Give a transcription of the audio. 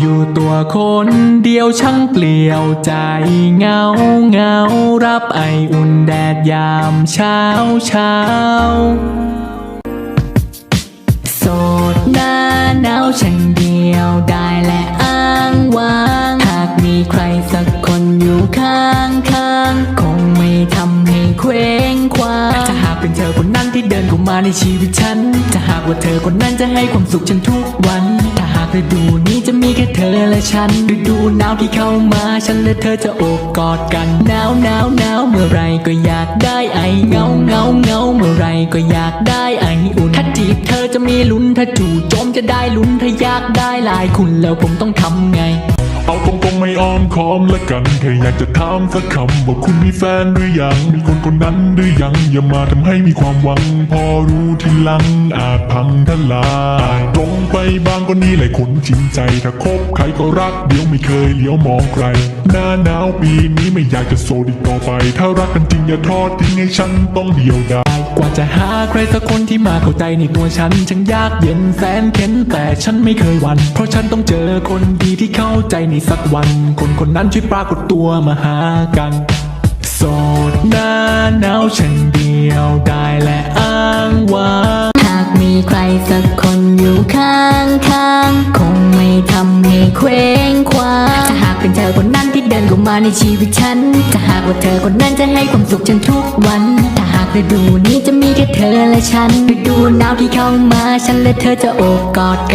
อยู่ตัวคนเดียวช่างเปลี่ยวใจเหงาเหงารับไออุ่นแดดยามเช้าเช้าโสดหน้าหนาวช่างเดียวได้และอ้างว้างหากมีใครสักคนอยู่ข้างข้างคงไม่ทำให้เคว้งคว้างถ้าหากเป็นเธอคนนั้นที่เดินเข้ามาในชีวิตฉันจะหากว่าเธอคนนั้นจะให้ความสุขฉันทุกวัน ฤดูนี้จะมีแค่เธอและฉันฤดูหนาวที่เข้ามาฉันและเธอจะโอบกอดกันหนาวหนาวหนาวเมื่อไรก็อยากได้ไอเงาเงาเงาเมื่อไรก็อยากได้ไออุ่นถ้าจีบเธอจะมีลุ้นถ้าจู่โจมจะได้ลุ้นถ้าอยากได้ลายคุณแล้วผมต้องทำไง เอาตรงๆไม่อ้อมค้อมละกันแค่อยากจะถามสักคำว่าคุณมีแฟนหรือยัง มีคนคนนั้นหรือยัง อย่ามาทำให้มีความหวัง พอรู้ทีหลังอาจพังทลายตรงไปบางก็นี่แหละคนจริงใจ ถ้าคบใครก็รัก เดี๋ยวไม่เคยเลี้ยวมองใคร หน้าหนาวปีนี้ไม่อยากจะโซดอีกต่อไป ถ้ารักกันจริงอย่าทอดทิ้งให้ฉันต้องเดียวดายกว่าจะหาใครสักคนที่มาเข้าใจในตัวฉันช่างยากเย็นแสนเข็นแต่ฉันไม่เคยหวัน่นเพราะฉันต้องเจอคนดีที่เข้าใจในสักวัน คนคนนั้นช่วยปรากฏตัวมาหากัน โสดหน้าหนาวฉันเดียวได้และอ้างว้างหากมีใครสักคนอยู่ข้างข้างๆคงไม่ทำให้เคว้งคว้างถ้าหากเป็นเธอคนนั้นที่เดินเข้ามาในชีวิตฉันถ้าหากว่าเธอคนนั้นจะให้ความสุขฉันทุกวันถ้าหากฤดูนี้จะมีแค่เธอและฉันฤดูหนาวที่เข้ามาฉันและเธอจะโอบกอดกัน